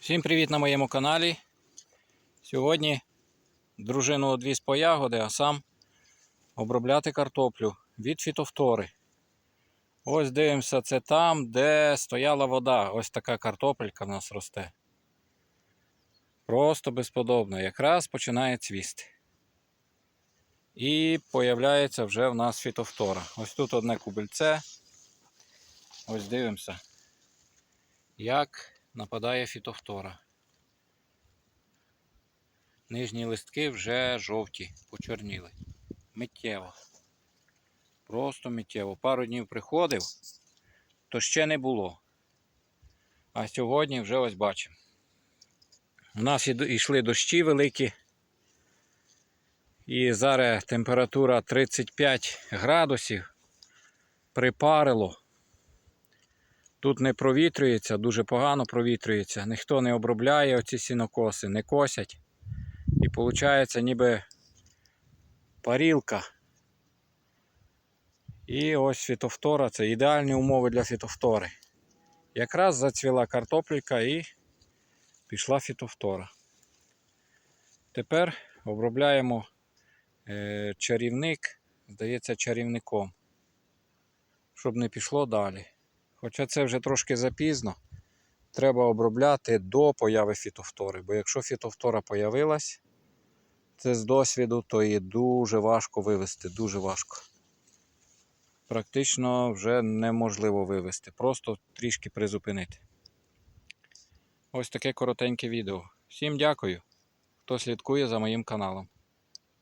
Всім привіт на моєму каналі. Сьогодні дружину одвіз по ягоди, а сам обробляти картоплю від фітофтори. Ось дивимося, це там, де стояла вода. Ось така картопелька в нас росте. Просто безподобно. Якраз починає цвісти. І появляється вже в нас фітофтора. Ось тут одне кубельце. Ось дивимося, як нападає фітофтора. Нижні листки вже жовті, почорніли. Миттєво. Просто миттєво. Пару днів приходив, то ще не було. А сьогодні вже ось бачимо. У нас йшли дощі великі. І зараз температура 35 градусів. Припарило. Тут не провітрюється, дуже погано провітрюється. Ніхто не обробляє оці сінокоси, не косять. І виходить ніби парілка. І ось фітофтора це ідеальні умови для фітофтори. Якраз зацвіла картопліка і пішла фітофтора. Тепер обробляємо е, чарівник, здається, чарівником, щоб не пішло далі. Хоча це вже трошки запізно. Треба обробляти до появи фітофтори. Бо якщо фітофтора появилась, це з досвіду, то її дуже важко вивести, дуже важко. Практично вже неможливо вивести, просто трішки призупинити. Ось таке коротеньке відео. Всім дякую, хто слідкує за моїм каналом.